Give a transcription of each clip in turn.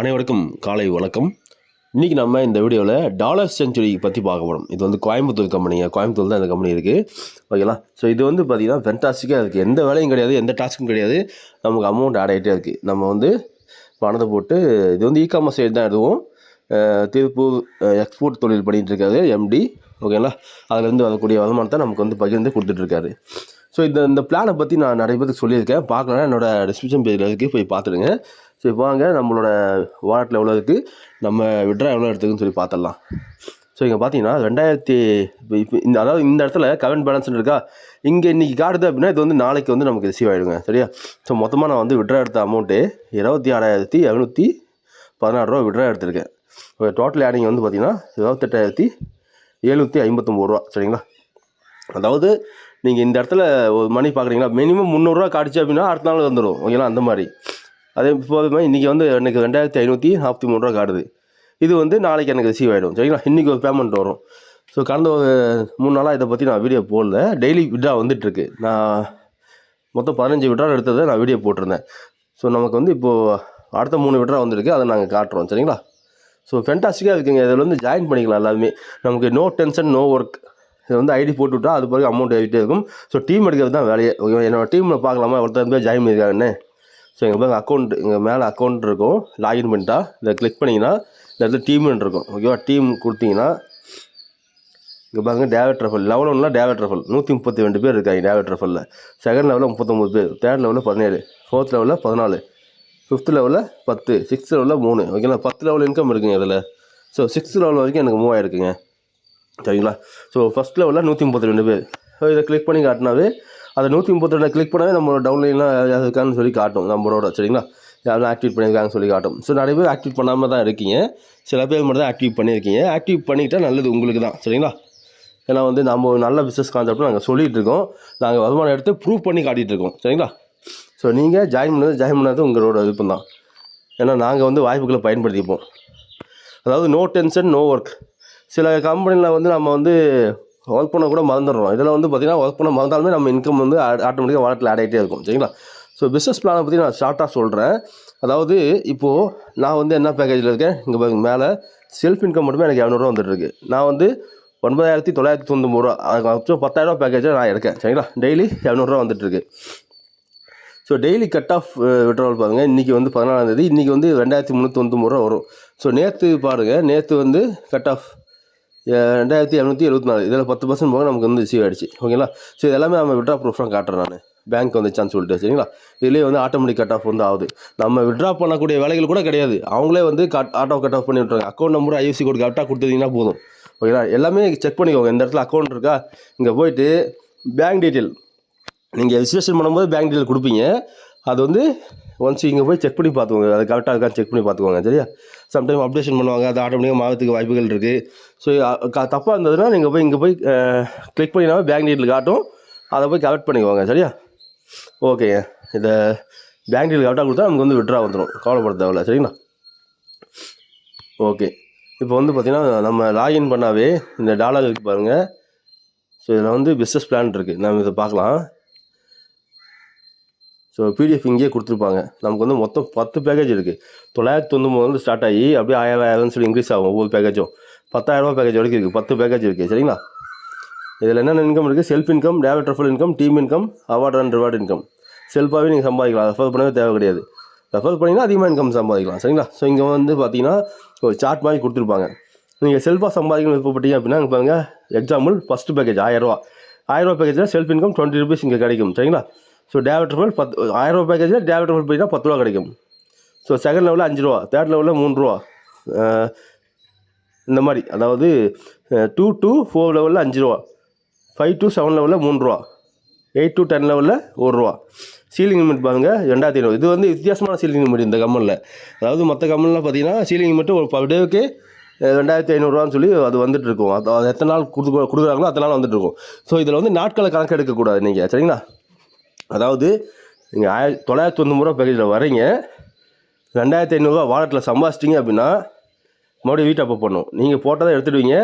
அனைவருக்கும் காலை வணக்கம். இன்றைக்கி நம்ம இந்த வீடியோவில் டாலர் செஞ்சுரி பற்றி பார்க்க போகிறோம் இது வந்து கோயம்புத்தூர் கம்பெனிங்க கோயம்புத்தூர் தான் இந்த கம்பெனி இருக்குது ஓகேங்களா ஸோ இது வந்து பார்த்திங்கன்னா ஃபென்டாஸ்டிக்காக இருக்குது எந்த வேலையும் கிடையாது எந்த டாஸ்க்கும் கிடையாது. நமக்கு அமௌண்ட் ஆட் ஆகிட்டே இருக்குது நம்ம வந்து பணத்தை போட்டு இது வந்து இ காமர்ஸ் சைடு தான் எதுவும் திருப்பூர் எக்ஸ்போர்ட் தொழில் பண்ணிகிட்டு இருக்காரு எம்டி ஓகேங்களா? அதுலேருந்து வரக்கூடிய வருமானத்தை நமக்கு வந்து பகிர்ந்து கொடுத்துட்ருக்காரு ஸோ இந்த இந்த பிளானை பற்றி நான் நிறைய பேருக்கு சொல்லியிருக்கேன். பார்க்கலன்னா என்னோட டிஸ்கிரிப்ஷன் பேஜில் இருக்குது போய் பார்த்துடுங்க. ஸோ இப்போ வாங்க நம்மளோட வாலெட்டில் எவ்வளோ இருக்குது நம்ம விட்ரா எவ்வளோ எடுத்துக்குன்னு சொல்லி பார்த்துடலாம் ஸோ இங்கே பார்த்தீங்கன்னா ரெண்டாயிரத்தி இப்போ இப்போ இந்த அதாவது இந்த இடத்துல கரண்ட் பேலன்ஸ் இருக்கா? இங்கே இன்றைக்கி காட்டுது அப்படின்னா இது வந்து நாளைக்கு வந்து நமக்கு ரிசீவ் ஆகிடுங்க சரியா? ஸோ மொத்தமாக நான் வந்து விட்ரா எடுத்த அமௌண்ட்டு இருபத்தி ஆறாயிரத்தி எழுநூற்றி பதினாறு ரூபா விட்ரா எடுத்திருக்கேன். ஓகே டோட்டல் ஆடிங் வந்து பார்த்தீங்கன்னா இருபத்தெட்டாயிரத்தி எழுநூற்றி ஐம்பத்தொம்போது ரூபா சரிங்களா? அதாவது நீங்கள் இந்த இடத்துல ஒரு மணி பார்க்குறீங்களா மினிமம் முந்நூறுரூவா காட்டுச்சு அப்படின்னா அடுத்த நாள் வந்துடும் ஓகேங்களா? அந்த மாதிரி. அதே போதுமே இன்றைக்கி வந்து எனக்கு ரெண்டாயிரத்தி ஐநூற்றி நாற்பத்தி மூணு ரூபா காட்டுது. இது வந்து நாளைக்கு எனக்கு ரிசீவ் ஆகிடும் சரிங்களா? இன்றைக்கி ஒரு பேமெண்ட் வரும். ஸோ கடந்த ஒரு மூணு நாளாக இதை பற்றி நான் வீடியோ போடல. டெய்லி விட்ரா வந்துட்டுருக்கு. நான் மொத்தம் பதினஞ்சு விட்ரா எடுத்ததை நான் வீடியோ போட்டிருந்தேன். ஸோ நமக்கு வந்து இப்போது அடுத்த மூணு விட்ரா வந்திருக்கு. அதை நாங்கள் காட்டுறோம். சரிங்களா? ஸோ ஃபென்டாஸ்டிக்காக இருக்குங்க. இதில் வந்து ஜாயின் பண்ணிக்கலாம் எல்லாருமே. நமக்கு நோ டென்ஷன் நோ ஒர்க் இதை வந்து ஐடி போட்டு விட்டா அது பிறகு அமௌண்ட் ஏறிட்டே இருக்கும். ஸோ டீம் எடுக்கிறது தான் வேலையே. ஓகேவா? என்னோட டீமில் பார்க்கலாமா? ஒருத்தர் போய் ஜாயின் பண்ணியிருக்காங்கன்னு ஸோ எங்கள் பேங்க் அக்கௌண்ட் இங்கே மேலே அக்கௌண்ட் இருக்கும். லாகின் பண்ணிட்டா இதை கிளிக் பண்ணிங்கன்னா இந்த இடத்துல டீம்னு இருக்கும். ஓகேவா டீம் கொடுத்தீங்கன்னா இங்கே பாருங்க டேவட் ரஃபல் லெவல் ஒன்றில் டேவிட் ரஃபல் நூற்றி முப்பத்தி ரெண்டு பேர் இருக்காங்க டேவிட் ரஃபலில் செகண்ட் லெவலில் முப்பத்தொம்பது பேர். தேர்ட் லெவலில் பதினேழு. ஃபோர்த் லெவலில் பதினாலு. ஃபிஃப்த் லெவலில் பத்து. சிக்ஸ்த் லெவலில் மூணு. ஓகேங்களா பத்து லெவல் இன்கம் இருக்குங்க இதில். ஸோ சிக்ஸ்த் லெவல் வரைக்கும் எனக்கு மூவ் ஆயிருக்குங்க. சரிங்களா? ஸோ ஃபஸ்ட் லெவலில் நூற்றி முப்பத்தி ரெண்டு பேர். ஸோ இதை கிளிக் பண்ணி காட்டினாவே அதை நூற்றி முப்பத்தி ரெண்டு கிளிக் பண்ணவே நம்மளோட டவுன்லைன்லாம் யாராவது இருக்கான்னு சொல்லி காட்டும் நம்மளோட சரிங்களா? யாரும் ஆக்டிவேட் பண்ணியிருக்காங்கன்னு சொல்லி காட்டும். ஸோ நிறைய பேர் ஆக்டிவேட் பண்ணாமல் தான் இருக்கீங்க. சில பேர் மட்டும் தான் ஆக்டிவ் பண்ணியிருக்கீங்க. ஆக்டிவ் பண்ணிக்கிட்டால் நல்லது உங்களுக்கு தான் சரிங்களா? ஏன்னா வந்து நம்ம ஒரு நல்ல பிஸ்னஸ் கான்செப்ட் நாங்கள் சொல்லிகிட்டு இருக்கோம். நாங்கள் வருமானம் எடுத்து ப்ரூவ் பண்ணி காட்டிகிட்டு இருக்கோம் சரிங்களா? ஸோ நீங்கள் ஜாயின் பண்ணது ஜாயின் பண்ணது உங்களோட விருப்பம் தான். ஏன்னா நாங்கள் வந்து வாய்ப்புகளை பயன்படுத்திப்போம். அதாவது நோ டென்ஷன் நோ ஒர்க் சில கம்பெனியில் வந்து நம்ம வந்து ஒர்க் பண்ண கூட மறந்துடுறோம். இதில் வந்து பார்த்திங்கன்னா ஒர்க் பண்ண மறந்தாலுமே நம்ம இன்கம் வந்து ஆட்டோமேட்டிக்காக வாலெட்டில் ஆட் ஆகிட்டே இருக்கும். சரிங்களா? ஸோ பிஸ்னஸ் பிளானை பற்றி நான் ஷார்ட்டாக சொல்கிறேன் அதாவது இப்போது நான் வந்து என்ன பேக்கேஜில் இருக்கேன்? இங்கே பாருங்க மேலே செல்ஃப் இன்கம் மட்டுமே எனக்கு இரநூறுவா வந்துட்டுருக்கு நான் வந்து ஒன்பதாயிரத்தி தொள்ளாயிரத்தி தொண்ணூறு ரூபா அதுக்கு பத்தாயிரரூவா பேக்கேஜை நான் எடுக்கேன். சரிங்களா? டெய்லி இரநூறுவா வந்துட்டுருக்கு so daily cut off withdrawal பாருங்கள் இன்றைக்கி வந்து பதினாலாம் தேதி இன்றைக்கி வந்து ரெண்டாயிரத்தி முந்நூற்றி ரூபா வரும். ஸோ நேற்று பாருங்கள் நேற்று வந்து கட் ஆஃப் ரெண்டாயிரத்தி எழுநூற்றி எழுபத்தி நாலு. இதில் பத்து பர்சன்ட் போக நமக்கு வந்து ரிசீவ் ஆகிடுச்சு ஓகேங்களா? ஸோ இது எல்லாமே நம்ம விட்ரா ப்ரூஃப்லாம் காட்டுறேன் நான். பேங்க் வந்துச்சான்னு சொல்லிட்டு சரிங்களா? இதுலேயே வந்து ஆட்டோமேட்டிக் கட் ஆஃப் வந்து ஆகுது. நம்ம விட்ரா பண்ணக்கூடிய வேலைகள் கூட கிடையாது. அவங்களே வந்து கட் ஆட்டோ கட் ஆஃப் பண்ணி விட்றாங்க அக்கௌண்ட் நம்பர் ஐஎஃப்சி கோட் கரெக்டாக கொடுத்துருந்தீங்கன்னா போதும். ஓகேங்களா? எல்லாமே செக் பண்ணிக்கோங்க. இந்த இடத்துல அக்கௌண்ட் இருக்கா? இங்கே போயிட்டு பேங்க் டீட்டெயில் நீங்கள் ரிஜிஸ்ட்ரேஷன் பண்ணும்போது பேங்க் டீட்டெயில் கொடுப்பீங்க. அது வந்து ஒன்ஸ் இங்கே போய் செக் பண்ணி பார்த்துக்கோங்க. அது கரெக்டாக இருக்கான்னு செக் பண்ணி பார்த்துக்கோங்க. சரியா? சம்டைம் அப்டேஷன் பண்ணுவாங்க. அது ஆட்டோமேட்டிக்காக மாறதுக்கு வாய்ப்புகள் இருக்குது ஸோ தப்பாக இருந்ததுன்னா நீங்கள் போய் இங்கே போய் கிளிக் பண்ணினா பேங்க் டீட்டில் காட்டும். அதை போய் கரெக்ட் பண்ணிக்கோங்க. சரியா? ஓகேங்க இதை பேங்க் டீட்டெயில் கரெக்டாக கொடுத்தா நமக்கு வந்து விட்ரா வந்துடும் கவலைப்பட தேவையில்ல. சரிங்களா? ஓகே இப்போ வந்து பார்த்திங்கன்னா நம்ம லாகின் பண்ணாவே இந்த டாலர் இருக்குது பாருங்கள் ஸோ இதில் வந்து பிஸ்னஸ் பிளான் இருக்குது நம்ம இதை பார்க்கலாம். ஸோ பிடிஎஃப் இங்கேயே கொடுத்துருப்பாங்க. நமக்கு வந்து மொத்தம் பத்து பேக்கேஜ் இருக்குது தொள்ளாயிரத்தி தொண்ணூறு வந்து ஸ்டார்ட் ஆகி அப்படியே ஆயிரம் ஆயிரம்னு சொல்லி இன்க்ரீஸ் ஆகும் ஒவ்வொரு பேக்கேஜும் பத்தாயிரரூபா பேக்கேஜ் வரைக்கும் இருக்குது பத்து பேக்கேஜ் இருக்குது சரிங்களா? இதில் என்னென்ன இன்கம் இருக்குது self income டேவட் full income team income award and reward income செல்ஃபாகவே நீங்கள் சம்பாதிக்கலாம். ரெஃபர் பண்ணவே தேவை கிடையாது. ரெஃபர் பண்ணிங்கன்னா அதிகமாக இன்கம் சம்பாதிக்கலாம். சரிங்களா? ஸோ இங்கே வந்து பார்த்தீங்கன்னா ஒரு சார்ட் மாதிரி கொடுத்துருப்பாங்க. நீங்கள் செல்ஃபாக சம்பாதிக்கணும் விருப்பப்பட்டீங்க அப்படின்னா பாருங்கள் எக்ஸாம்பிள் ஃபஸ்ட்டு பேக்கேஜ் ஆயிரரூவா ஆயிரரூவா பேக்கேஜில் செல்ஃப் இன்கம் டுவெண்ட்டி ருபீஸ் இங்கே கிடைக்கும். சரிங்களா? ஸோ டேவட் ரெஃபர் பத்து ஆயிரம் ரூபாய் பேக்கேஜில் டேவட் ரெஃபர் போயிட்டால் பத்து ரூபா கிடைக்கும். ஸோ செகண்ட் லெவலில் அஞ்சு ரூபா தேர்ட் லெவலில் மூணு ரூபா. இந்த மாதிரி அதாவது டூ டூ ஃபோர் லெவலில் அஞ்சு ரூபா ஃபைவ் டு செவன் லெவலில் மூணு ரூபா எயிட் டு டென் லெவலில் ஒரு ரூபா. சீலிங் லிமிட் பாருங்க ரெண்டாயிரத்தி ஐநூறு இது வந்து வித்தியாசமான சீலிங் லிமிட் இந்த கம்மலில். அதாவது மற்ற கம்மல்லாம் பார்த்தீங்கன்னா சீலிங் லிமிட் ஒரு பர் டேவுக்கு ரெண்டாயிரத்தி ஐநூறுரூவான்னு சொல்லி அது வந்துட்டு இருக்கும் அது அது எத்தனை நாள் கொடுத்து கொடுக்குறாங்களோ அத்தனை நாள் வந்துட்டு இருக்கும் ஸோ இதில் வந்து நாட்களை கணக்கு எடுக்கக்கூடாது நீங்கள் சரிங்களா? அதாவது நீங்கள் ஆயிரத்தி தொள்ளாயிரத்தி தொண்ணூறு ரூபா பேக்கேஜில் வரீங்க. ரெண்டாயிரத்தி ஐநூறுரூவா வாலெட்டில் சம்பாதிச்சிட்டிங்க அப்படின்னா மறுபடியும் வீட் அப்போ பண்ணும் நீங்கள் தான் எடுத்துடுவீங்க.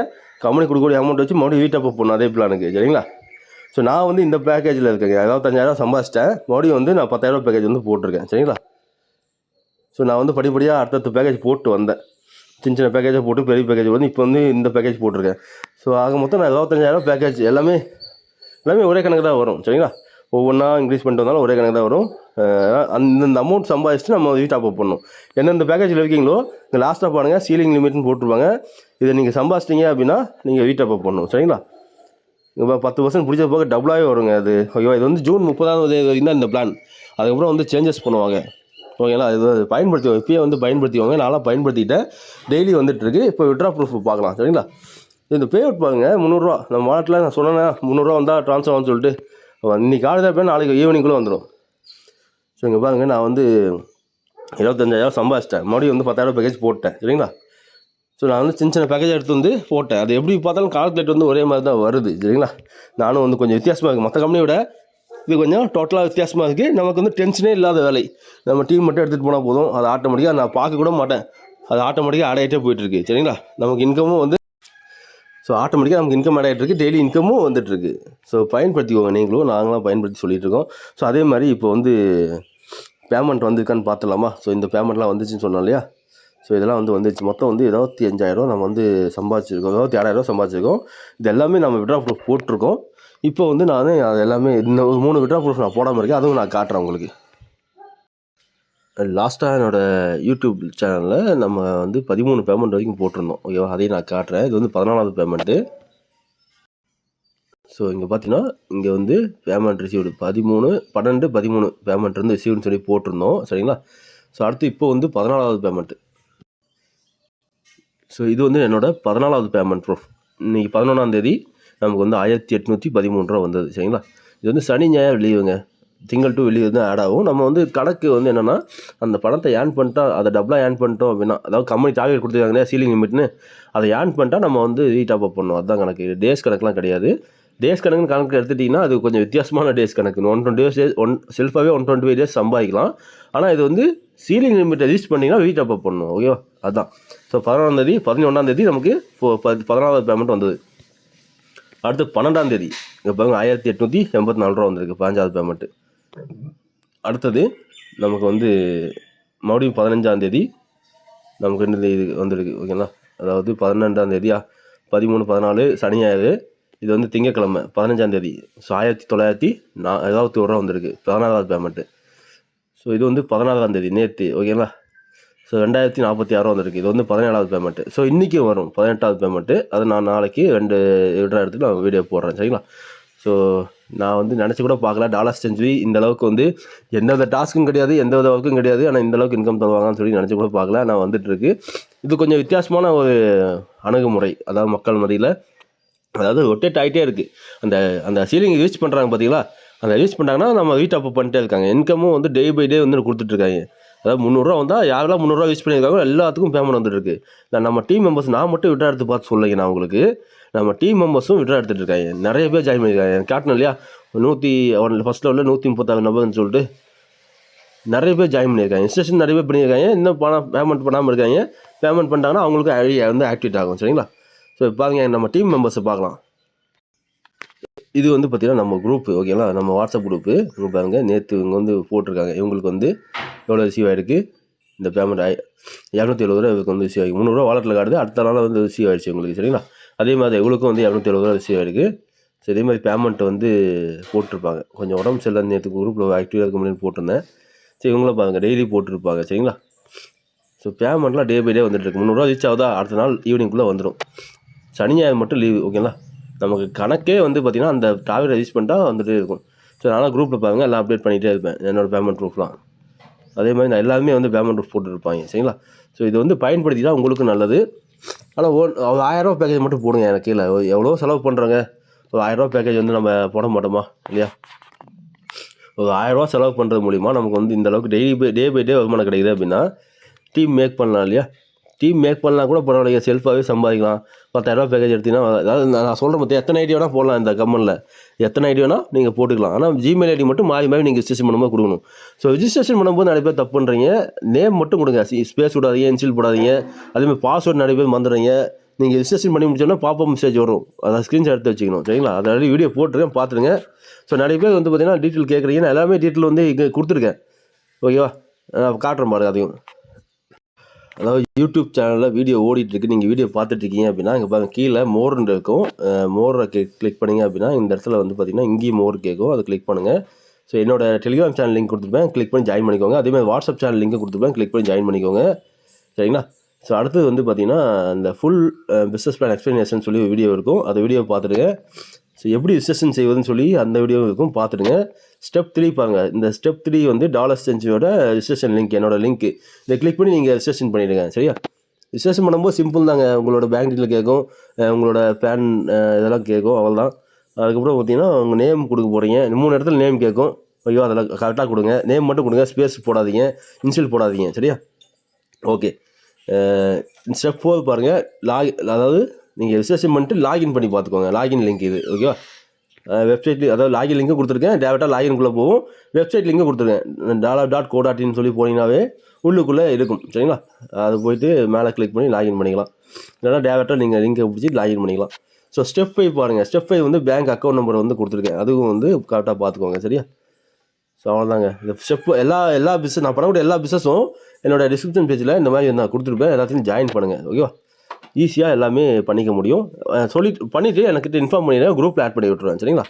கம்பெனி கொடுக்கக்கூடிய அமௌண்ட் வச்சு மறுபடியும் வீட் அப்போ பண்ணும் அதே பிளானுக்கு சரிங்களா? ஸோ நான் வந்து இந்த பேக்கேஜில் இருக்கேங்க. இருபத்தஞ்சாயிரம் சம்பாதிச்சிட்டேன். மறுபடியும் வந்து நான் பத்தாயிரரூபா பேக்கேஜ் வந்து போட்டிருக்கேன் சரிங்களா? ஸோ நான் வந்து படிப்படியாக அடுத்தடுத்த பேக்கேஜ் போட்டு வந்தேன். சின்ன சின்ன பேக்கேஜை போட்டு பெரிய பேக்கேஜ் வந்து இப்போ வந்து இந்த பேக்கேஜ் போட்டிருக்கேன். ஸோ ஆக மொத்தம் நான் இருபத்தஞ்சாயிரம் பேக்கேஜ் எல்லாமே எல்லாமே ஒரே கணக்கு தான் வரும் சரிங்களா? ஒவ்வொன்றா இன்க்ரீஸ் பண்ணிட்டு வந்தாலும் ஒரே கணக்கு தான் வரும். அந்தந்த அமௌண்ட் சம்பாதிச்சுட்டு நம்ம வீட் டாப் அப் பண்ணணும். எந்தெந்த பேக்கேஜில் இருக்கீங்களோ இந்த லாஸ்ட்டாக பாருங்கள் சீலிங் லிமிட்னு போட்டிருப்பாங்க. இதை நீங்கள் சம்பாதிச்சிட்டிங்க அப்படின்னா நீங்கள் வீட் அப் பண்ணணும். சரிங்களா? இப்போ பத்து பர்சன்ட் பிடிச்ச போக டபுளாகவே வருங்க அது. ஓகேவா இது வந்து ஜூன் முப்பதாவது தேதி வரைக்கும் தான் இந்த பிளான் அதுக்கப்புறம் வந்து சேஞ்சஸ் பண்ணுவாங்க. ஓகேங்களா இது பயன்படுத்தி இப்பயே வந்து பயன்படுத்திவாங்க நான்லாம் பயன்படுத்திட்டேன் டெய்லி வந்துட்டுருக்கு. இப்போ விட்ரா ப்ரூஃப் பார்க்கலாம். சரிங்களா? இந்த பே அவுட் பாருங்க முந்நூறுரூவா நம்ம வாலெட்டில் நான் சொன்னேன் முந்நூறுரூவா வந்தால் ட்ரான்ஸ்ஃபர் ஆகும்னு சொல்லிட்டு இன்றைக்கி காலையில் போய் நாளைக்கு ஈவினிங்குள்ளே வந்துடும் ஸோ இங்கே பாருங்கள் நான் வந்து இருபத்தஞ்சாயிரம் சம்பாதிச்சிட்டேன். மறுபடியும் வந்து பத்தாயிரம் பேக்கேஜ் போட்டேன். சரிங்களா? ஸோ நான் வந்து சின்ன சின்ன பேக்கேஜ் எடுத்து வந்து போட்டேன். அது எப்படி பார்த்தாலும் கால்குலேட் வந்து ஒரே மாதிரி தான் வருது. சரிங்களா? நானும் வந்து கொஞ்சம் வித்தியாசமாக இருக்குது மற்ற கம்பெனியை விட இது கொஞ்சம் டோட்டலாக வித்தியாசமாக இருக்குது நமக்கு வந்து டென்ஷனே இல்லாத வேலை. நம்ம டீம் மட்டும் எடுத்துகிட்டு போனால் போதும். அது ஆட்டோமேட்டிக்காக நான் பார்க்க கூட மாட்டேன். அது ஆட்டோமேட்டிக்காக ஆடாயிட்டே போயிட்டுருக்கு சரிங்களா? நமக்கு இன்கமும் வந்து ஸோ ஆட்டோமேட்டிக்காக நமக்கு இன்கம் ஆட் ஆகிட்டு இருக்கு டெய்லி இன்கமும் வந்துட்டுருக்கு. ஸோ பயன்படுத்திக்கோங்க. நீங்களும் நாங்களாம் பயன்படுத்தி சொல்லிட்டு இருக்கோம் ஸோ அதே மாதிரி இப்போ வந்து பேமெண்ட் வந்திருக்கான்னு பார்த்துலாமா ஸோ இந்த பேமெண்ட்லாம் வந்துச்சுன்னு சொன்னோம் இல்லையா? ஸோ இதெல்லாம் வந்து வந்துச்சு. மொத்தம் வந்து இருபத்தி அஞ்சாயிரம் நம்ம வந்து சம்பாதிச்சிருக்கோம். இருபத்தி ஏழாயிரம் சம்பாதிச்சிருக்கோம். இது எல்லாமே நம்ம விட்ரா ப்ரூஃப் போட்டிருக்கோம். இப்போ வந்து நான் அது எல்லாமே இந்த ஒரு மூணு விட்ரா ப்ரூஃப் நான் போடாமல் இருக்கேன். அதுவும் நான் காட்டுறேன் உங்களுக்கு. லாஸ்ட்டாக என்னோடய யூடியூப் சேனலில் நம்ம வந்து பதிமூணு பேமெண்ட் வரைக்கும் போட்டிருந்தோம். ஓகேவா? அதையும் நான் காட்டுறேன். இது வந்து பதினாலாவது பேமெண்ட்டு ஸோ இங்கே பார்த்தீங்கன்னா இங்கே வந்து பேமெண்ட் ரிசீவ்டு பதிமூணு பன்னெண்டு பதிமூணு பேமெண்ட் இருந்து ரிசீவ்னு சொல்லி போட்டிருந்தோம். சரிங்களா? ஸோ அடுத்து இப்போ வந்து பதினாலாவது பேமெண்ட்டு ஸோ இது வந்து என்னோட பதினாலாவது பேமெண்ட் ப்ரூஃப் இன்றைக்கி பதினொன்றாந்தேதி நமக்கு வந்து ஆயிரத்தி எட்நூற்றி பதிமூணு ரூபா வந்தது. சரிங்களா? இது வந்து சனி ஞாயிறு லீவுங்க திங்கள் டு வெளியே வந்து ஆட் ஆகும். நம்ம வந்து கணக்கு வந்து என்னென்னா அந்த பணத்தை ஏர்ன் பண்ணிட்டா அதை டபுளாக ஏர்ன் பண்ணிட்டோம் அப்படின்னா அதாவது கம்பெனி டார்கெட் கொடுத்துருக்காங்க சீலிங் லிமிட்னு அதை ஏர்ன் பண்ணிட்டா நம்ம வந்து ரீடாப் அப் பண்ணணும் அதுதான் கணக்கு. டேஸ் கணக்குலாம் கிடையாது. டேஸ் கணக்குன்னு கணக்கு எடுத்துட்டிங்கன்னா அது கொஞ்சம் வித்தியாசமான டேஸ் கணக்கு. ஒன் டுவெண்ட்டி டேஸ் ஒன் செல்ஃபாகவே ஒன் டுவெண்ட்டி ஃபைவ் டேஸ் சம்பாதிக்கலாம். ஆனால் இது வந்து சீலிங் லிமிட்டை ரீச் பண்ணிங்கன்னா ரீடாப் அப் பண்ணணும் ஓகேவா அதுதான் ஸோ பதினொன்றாந்தேதி பதினொன்றாந்தேதி நமக்கு இப்போ பதினாலாவது பேமெண்ட் வந்தது. அடுத்து பன்னெண்டாம் தேதி. இங்கே பாருங்க ஆயிரத்தி எட்நூற்றி எண்பத்தி நாலு ரூபா வந்திருக்கு பதினஞ்சாவது பேமெண்ட்டு அடுத்தது நமக்கு வந்து மறுபடியும் பதினஞ்சாந்தேதி நமக்கு என்ன இது வந்திருக்கு ஓகேங்களா அதாவது பதினெண்டாந்தேதியா பதிமூணு பதினாலு சனி ஞாயிறு இது வந்து திங்கக்கிழமை பதினஞ்சாந்தேதி ஸோ ஆயிரத்தி தொள்ளாயிரத்தி நா ஏதாவது ஒரு ரூபா வந்திருக்கு பதினாறாவது பேமெண்ட்டு ஸோ இது வந்து பதினாறாம் தேதி நேற்று ஓகேங்களா ஸோ ரெண்டாயிரத்தி நாற்பத்தி ஆறு வந்திருக்கு இது வந்து பதினேழாவது பேமெண்ட்டு ஸோ இன்றைக்கும் வரும் பதினெட்டாவது பேமெண்ட்டு அது நான் நாளைக்கு ரெண்டு விட்ரா எடுத்துகிட்டு நான் வீடியோ போடுறேன் சரிங்களா? ஸோ நான் வந்து நினச்சி கூட பார்க்கல. டாலர் செஞ்சுரி இந்த அளவுக்கு வந்து எந்த வித டாஸ்க்கும் கிடையாது எந்த வித ஒர்க்கும் கிடையாது. ஆனால் இந்த அளவுக்கு இன்கம் தருவாங்கன்னு சொல்லி நினச்சி கூட பார்க்கல. நான் வந்துட்டுருக்கு இது கொஞ்சம் வித்தியாசமான ஒரு அணுகுமுறை. அதாவது மக்கள் மத்தியில் அதாவது ரொட்டேட் ஆகிட்டே இருக்குது அந்த அந்த சீலிங் ரீச் பண்ணுறாங்க பார்த்தீங்களா அந்த ரீச் பண்ணிட்டாங்கன்னா நம்ம வீட்டை அப் பண்ணிட்டே இருக்காங்க. இன்கமும் வந்து டே பை டே வந்து கொடுத்துட்ருக்காங்க அதாவது முந்நூறுரூவா வந்தால் யாரெல்லாம் முந்நூறுரூவா யூஸ் பண்ணியிருக்காங்களோ எல்லாத்துக்கும் பேமெண்ட் வந்துட்டுருக்கு நான் நம்ம டீம் மெம்பர்ஸ் நான் மட்டும் விட்டா எடுத்து பார்த்து சொல்லுங்க நான் உங்களுக்கு. நம்ம டீம் மெம்பர்ஸும் விட்ரா எடுத்துகிட்டு இருக்காங்க. நிறைய பேர் ஜாயின் பண்ணியிருக்காங்க எனக்கு காட்டணும் இல்லையா? நூற்றி ஃபஸ்ட் லெவலில் நூற்றி முப்பத்தாறு நபர்னு சொல்லிட்டு நிறைய பேர் ஜாயின் பண்ணியிருக்காங்க இன்ஸ்டேஷன் நிறைய பேர் பண்ணியிருக்காங்க இன்னும் பணம் பேமெண்ட் பண்ணாமல் இருக்காங்க. பேமெண்ட் பண்ணிட்டாங்கன்னா அவங்களுக்கு ஐடியா வந்து ஆக்டிவேட் ஆகும். சரிங்களா? ஸோ பாருங்க நம்ம டீம் மெம்பர்ஸை பார்க்கலாம். இது வந்து பார்த்திங்கன்னா நம்ம குரூப் ஓகேங்களா நம்ம வாட்ஸ்அப் குரூப்பு இங்கே பாருங்க நேற்று இவங்க வந்து போட்டிருக்காங்க. இவங்களுக்கு வந்து எவ்வளோ ரிசீவ் ஆகிருக்கு இந்த பேமெண்ட் ஆகி இரநூத்தி எழுபது ரூபா இவருக்கு வந்து ரிசீவ் ஆகி. முந்நூறுரூவா வாலெட்டில் காட்டுது அடுத்த நாள் வந்து ரிசீவ் ஆயிடுச்சு உங்களுக்கு சரிங்களா? அதே மாதிரி இவளுக்கும் வந்து இரநூத்தி எழுபது ரூபா ரிசீவ் ஆகிருக்கு ஸோ இதே மாதிரி பேமெண்ட் வந்து போட்டிருப்பாங்க. கொஞ்சம் உடம்பு சரியில்லை நேரத்துக்கு குரூப்பில் ஆக்டிவாக இருக்க முடியும்னு போட்டிருந்தேன். சரி இவங்களும் பாருங்க டெய்லி போட்டிருப்பாங்க சரிங்களா? ஸோ பேமெண்ட்லாம் டே பை டே வந்துட்டு இருக்கு. முந்நூறுரூவா ரீச் ஆகுதா? அடுத்த நாள் ஈவினிங்குள்ளே வந்துடும் சனி ஞாயிறு மட்டும் லீவு ஓகேங்களா நமக்கு கணக்கே வந்து பார்த்திங்கன்னா அந்த டிராவல் ரீச் பண்ணிட்டா வந்துட்டே இருக்கும். ஸோ நானும் குரூப்பில் பாருங்கள் எல்லாம் அப்டேட் பண்ணிகிட்டே இருப்பேன் என்னோடய பேமெண்ட் ப்ரூஃப்லாம் அதே மாதிரி நான் எல்லாருமே வந்து பேமெண்ட் ப்ரூஃப் போட்டுருப்பாங்க சரிங்களா? ஸோ இது வந்து பயன்படுத்திட்டா உங்களுக்கு நல்லது. ஆனால் ஓ ஒரு ஆயிரரூவா பேக்கேஜ் மட்டும் போடுங்க எனக்கு கீழே. எவ்வளோ செலவு பண்ணுறாங்க ஒரு ஆயிரரூவா பேக்கேஜ் வந்து நம்ம போட மாட்டோமா? இல்லையா? ஒரு ஆயிரரூவா செலவு பண்ணுறது மூலிமா நமக்கு வந்து இந்த அளவுக்கு daily by day by day வருமானம் கிடைக்குது அப்படின்னா டீம் மேக் பண்ணலாம் இல்லையா? டீம் மேக் பண்ணலாம் கூட பரவாயில்லைங்க செல்ஃபாகவே சம்பாதிக்கலாம். பத்தாயிரரூபா பேக்கேஜ் எடுத்தீங்கன்னா அதாவது நான் சொல்கிறேன் சொல்கிற மொத்தம் எத்தனை ஐடி வேணால் போடலாம் இந்த கம்மனில் எத்தனை ஐடி வேணால் நீங்கள் போட்டுக்கலாம். ஆனால் ஜிமெயில் ஐடி மட்டும் மாறி மாறி நீங்கள் ரிஜிஸ்ட்ரேஷன் பண்ணும்போது கொடுக்கணும். ஸோ ரிஜிஸ்ட்ரேஷன் பண்ணும்போது நிறைய பேர் தப்பு பண்ணுறீங்க நேம் மட்டும் கொடுங்க. ஸ்பேஸ் விடாதீங்க இன்சில் போடாதீங்க. அதேமாதிரி பாஸ்வேர்டு நிறைய பேர் மறந்துடுறீங்க. நீங்கள் ரிஜிஸ்ட்ரேஷன் பண்ணி முடிச்சோன்னா பாப்பா மெசேஜ் வரும். அதை ஸ்க்ரீன்ஷாட் எடுத்து வச்சுக்கணும். சரிங்களா? அதை ஆல்ரெடி வீடியோ போட்டிருக்கேன் பார்த்துருங்க ஸோ நிறைய பேர் வந்து பார்த்தீங்கன்னா டீட்டெயில் கேட்குறீங்க நான் எல்லாமே டீட்டெயில் வந்து இங்கே கொடுத்துருக்கேன். ஓகேவா காட்டுறேன் பாருங்க அதையும். அதாவது யூடியூப் சேனலில் வீடியோ ஓடிட்டுருக்கு. நீங்கள் வீடியோ பார்த்துட்ருக்கீங்க அப்படின்னா இங்கே பாருங்க கீழே மோர்னு இருக்கும். மோரை கிளிக் கிளிக் பண்ணிங்க அப்படின்னா இந்த இடத்துல வந்து பார்த்தீங்கன்னா இங்கேயும் மோர் கேட்கும். அதை கிளிக் பண்ணுங்கள் ஸோ என்னோட டெலிகிராம் சேனல் லிங்க் கொடுத்துருப்பேன். கிளிக் பண்ணி ஜாயின் பண்ணிக்கோங்க. அதேமாதிரி வாட்ஸ்அப் சேனல் லிங்க் கொடுத்துருப்பேன். கிளிக் பண்ணி ஜாயின் பண்ணிக்கோங்க. சரிங்களா? ஸோ அடுத்தது வந்து பார்த்திங்கன்னா இந்த ஃபுல் பிஸ்னஸ் பிளான் எக்ஸ்பிளனேஷன் சொல்லி ஒரு வீடியோ இருக்கும். அந்த வீடியோ பார்த்துடுங்க. ஸோ எப்படி ரிஜிஸ்ட்ரேஷன் செய்வதுன்னு சொல்லி அந்த வீடியோ இருக்கும். பார்த்துடுங்க. ஸ்டெப் த்ரீ பாருங்க. இந்த ஸ்டெப் த்ரீ வந்து டாலர் செஞ்சியோட ரிஜிஸ்ட்ரேஷன் லிங்க் என்னோட லிங்க் இதை கிளிக் பண்ணி நீங்கள் ரிஜிஸ்ட்ரேஷன் பண்ணிடுங்க. சரியா? ரிஜிஸ்ட்ரேஷன் பண்ணும்போது சிம்பிள் தாங்க. உங்களோட பேங்க் டீட்டெயில் கேட்கும். உங்களோட பேன் இதெல்லாம் கேட்கும். அவ்வளோதான் அதுக்கப்புறம் பார்த்தீங்கன்னா உங்கள் நேம் கொடுக்க போகிறீங்க மூணு இடத்துல நேம் கேட்கும். ஐயோ அதெல்லாம் கரெக்டாக கொடுங்க. நேம் மட்டும் கொடுங்க. ஸ்பேஸ் போடாதீங்க. இன்ஷியல் போடாதீங்க. சரியா? ஓகே ஸ்டெப் ஃபோர் பாருங்கள் லாக் அதாவது நீங்கள் ரிஜிஸ்ட்ரேஷன் பண்ணிட்டு லாகின் பண்ணி பார்த்துக்கோங்க. லாகின் லிங்க் இது. ஓகேவா வெப்சைட் அதாவது லாகின் லிங்க் கொடுத்துருக்கேன். டேரெக்டாக லாகின்குள்ளே போகும். வெப்சைட் லிங்க் கொடுத்துருக்கேன். Dollar dot co dot in சொல்லி போனீங்கன்னாவே உள்ளுக்குள்ளே இருக்கும். சரிங்களா? அது போயிட்டு மேலே கிளிக் பண்ணி லாகின் பண்ணிக்கலாம். இல்லைனா டேரெக்டாக நீங்கள் லிங்கை பிடிச்சி லாகின் பண்ணிக்கலாம். ஸோ ஸ்டெப் ஃபைவ் பாருங்கள் ஸ்டெப் ஃபைவ் வந்து பேங்க் அக்கௌண்ட் நம்பர் வந்து கொடுத்துருக்கேன். அதுவும் வந்து கரெக்டாக பார்த்துக்கோங்க. சரியா? ஸோ அவ்வளோதாங்க இந்த ஸ்டெப் எல்லா எல்லா பிஸ்னஸ் நான் பண்ணக்கூடிய எல்லா பிஸ்னஸும் என்னோட டிஸ்கிரிப்ஷன் பேஜில் இந்த மாதிரி நான் கொடுத்துருப்பேன். எல்லாத்தையும் ஜாயின் பண்ணுங்கள் ஓகேவா ஈஸியாக எல்லாமே பண்ணிக்க முடியும். சொல்லி பண்ணிவிட்டு எனக்கிட்ட இன்ஃபார்ம் பண்ணிடுறேன் குரூப்பில் ஆட் பண்ணி விட்ருவேன் சரிங்களா?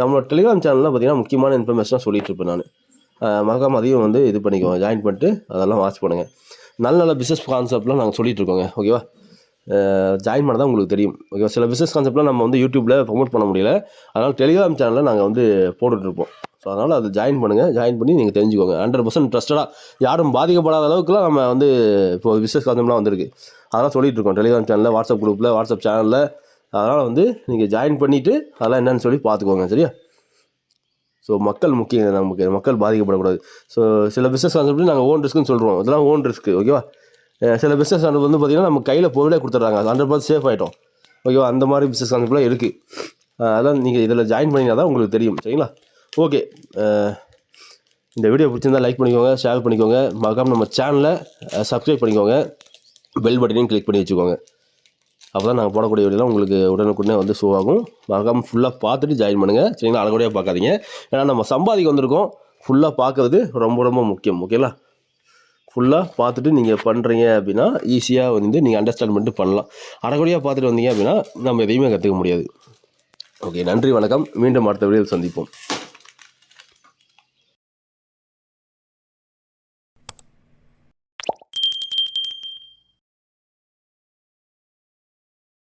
நம்மளோட டெலிகிராம் சேனலில் பார்த்தீங்கன்னா முக்கியமான இன்ஃபர்மேஷனாக சொல்லிட்டு இருப்பேன் நான். மறக்காம அதையும் வந்து இது பண்ணிக்கோங்க ஜாயின் பண்ணிட்டு அதெல்லாம் வாட்ச் பண்ணுங்கள் நல்ல நல்ல பிஸ்னஸ் கான்செப்ட்லாம் நாங்கள் சொல்லிகிட்டு இருக்கோங்க ஓகேவா ஜாயின் பண்ண தான் உங்களுக்கு தெரியும் ஓகேவா சில பிஸ்னஸ் கான்செப்ட்லாம் நம்ம வந்து யூடியூப்பில் ப்ரொமோட் பண்ண முடியல. அதனால் டெலிகிராம் சேனலில் நாங்கள் வந்து போட்டுட்ருப்போம் ஸோ அதனால் அதை ஜாயின் பண்ணுங்கள் ஜாயின் பண்ணி நீங்கள் தெரிஞ்சுக்கோங்க. ஹண்ட்ரட் பர்சன்ட் ட்ரஸ்டடாக யாரும் பாதிக்கப்படாத அளவுக்குலாம் நம்ம வந்து இப்போ பிஸ்னஸ் கான்செப்ட்லாம் வந்திருக்கு. அதெல்லாம் சொல்லிட்டு இருக்கோம். டெலிகிராம் சேனலில் வாட்ஸ்அப் குரூப்பில் வாட்ஸ்அப் சேனலில் அதனால் வந்து நீங்கள் ஜாயின் பண்ணிவிட்டு அதெல்லாம் என்னென்னு சொல்லி பார்த்துக்கோங்க. சரியா? ஸோ மக்கள் முக்கியம். நமக்கு. மக்கள் பாதிக்கப்படக்கூடாது. ஸோ சில பிஸ்னஸ் கான்செப்ட் நாங்கள் ஓன் ரிஸ்க்குன்னு சொல்கிறோம் இதெல்லாம் ஓன் ரிஸ்க்கு ஓகேவா சில பிஸ்னஸ் கான்செப்ட் வந்து பார்த்திங்கன்னா நம்ம கையில் பொருளே கொடுத்துட்றாங்க. ஹண்ட்ரட் பர்சன்ட் சேஃப் ஆகிட்டோம் ஓகேவா அந்த மாதிரி பிஸ்னஸ் கான்செப்ட்லாம் இருக்குது அதெல்லாம் நீங்கள் இதில் ஜாயின் பண்ணிங்கன்னா தான் உங்களுக்கு தெரியும். சரிங்களா? ஓகே இந்த வீடியோ பிடிச்சிருந்தா லைக் பண்ணிக்கோங்க ஷேர் பண்ணிக்கோங்க. மறக்காம நம்ம சேனலை சப்ஸ்கிரைப் பண்ணிக்கோங்க. பெல் பட்டனையும் கிளிக் பண்ணி வச்சுக்கோங்க. அப்போ தான் நாங்கள் போடக்கூடிய வீடியோலாம் உங்களுக்கு உடனுக்குடனே வந்து ஷோ ஆகும். மறக்காமல் ஃபுல்லாக பார்த்துட்டு ஜாயின் பண்ணுங்கள் சரிங்களா? அழகூடையாக பார்க்காதீங்க. ஏன்னா நம்ம சம்பாதிக்க வந்திருக்கோம். ஃபுல்லாக பார்க்கறது ரொம்ப ரொம்ப முக்கியம். ஓகேங்களா? ஃபுல்லாக பார்த்துட்டு நீங்கள் பண்ணுறீங்க அப்படின்னா ஈஸியாக வந்து நீங்கள் அண்டர்ஸ்டாண்ட் பண்ணிட்டு பண்ணலாம். அடகுடியாக பார்த்துட்டு வந்தீங்க அப்படின்னா நம்ம எதையுமே கற்றுக்க முடியாது. ஓகே நன்றி வணக்கம். மீண்டும் அடுத்த வீடியோவில் சந்திப்போம்.